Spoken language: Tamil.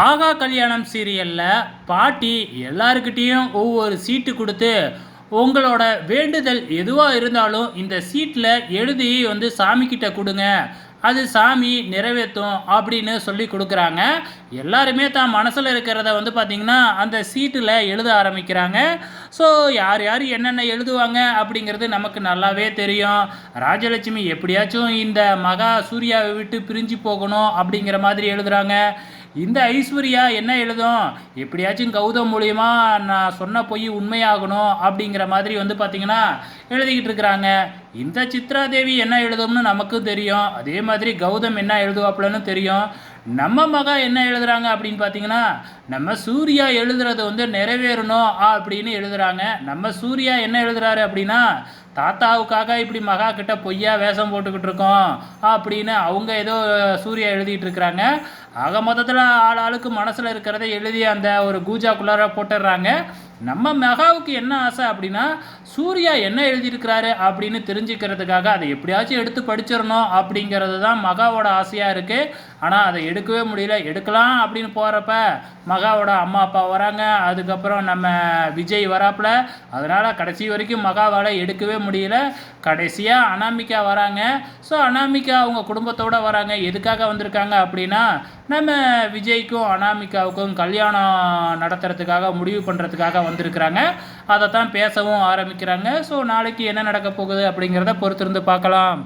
ஆகா கல்யாணம் சீரியலில் பாட்டி எல்லாருக்கிட்டேயும் ஒவ்வொரு சீட்டு கொடுத்து உங்களோட வேண்டுதல் எதுவாக இருந்தாலும் இந்த சீட்டில் எழுதி வந்து சாமிக்கிட்ட கொடுங்க. அது சாமி நிறைவேற்றும் அப்படின்னு சொல்லி கொடுக்குறாங்க. எல்லாருமே தான் மனசில் இருக்கிறத வந்து பார்த்திங்கன்னா அந்த சீட்டில் எழுத ஆரம்பிக்கிறாங்க. ஸோ யார் யார் என்னென்ன எழுதுவாங்க அப்படிங்கிறது நமக்கு நல்லாவே தெரியும். ராஜலட்சுமி எப்படியாச்சும் இந்த மகா சூர்யாவை விட்டு பிரிஞ்சு போகணும் அப்படிங்கிற மாதிரி எழுதுகிறாங்க இந்த ஐஸ்வர்யா என்ன எழுதும்? எப்படியாச்சும் கௌதம் மூலியமா நான் சொன்ன பொய் உண்மையாகணும் அப்படிங்கிற மாதிரி வந்து பார்த்தீங்கன்னா எழுதிக்கிட்டு இருக்கிறாங்க. இந்த சித்ரா தேவி என்ன எழுதும்னு நமக்கும் தெரியும். அதே மாதிரி கௌதம் என்ன எழுதுவாப்புலன்னு தெரியும். நம்ம மகா என்ன எழுதுறாங்க அப்படின்னு பார்த்தீங்கன்னா நம்ம சூர்யா எழுதுறது வந்து நிறைவேறணும் அப்படின்னு எழுதுறாங்க. நம்ம சூர்யா என்ன எழுதுறாரு அப்படின்னா தாத்தாவுக்காக இப்படி மகா கிட்ட பொய்யா வேஷம் போட்டுக்கிட்டு இருக்கோம் அப்படின்னு அவங்க ஏதோ சூர்யா எழுதிட்டு இருக்கிறாங்க. ஆக மொத்தத்தில் ஆள் ஆளுக்கு மனசில் இருக்கிறத எழுதி அந்த ஒரு கூஜாக்குள்ளார போட்டுடுறாங்க. நம்ம மெகாவுக்கு என்ன ஆசை அப்படின்னா சூர்யா என்ன எழுதியிருக்கிறாரு அப்படின்னு தெரிஞ்சுக்கிறதுக்காக அதை எப்படியாச்சும் எடுத்து படிச்சிடணும் அப்படிங்கிறது தான் மகாவோட ஆசையாக இருக்குது ஆனால் அதை எடுக்கவே முடியல. எடுக்கலாம் அப்படின்னு போகிறப்ப மகாவோட அம்மா அப்பா வராங்க. அதுக்கப்புறம் நம்ம விஜய் வராப்பில். அதனால் கடைசி வரைக்கும் மகாவால் எடுக்கவே முடியல. கடைசியாக அனாமிகா வராங்க. ஸோ அனாமிகா அவங்க குடும்பத்தோடு வராங்க. எதுக்காக வந்திருக்காங்க அப்படின்னா நம்ம விஜய்க்கும் அனாமிகாவுக்கும் கல்யாணம் நடத்துறதுக்காக முடிவு பண்ணுறதுக்காக வந்திருக்கிறாங்க. அதை தான் பேசவும் ஆரம்பிக்கிறாங்க. ஸோ நாளைக்கு என்ன நடக்க போகுது அப்படிங்கிறத பொறுத்திருந்து பார்க்கலாம்.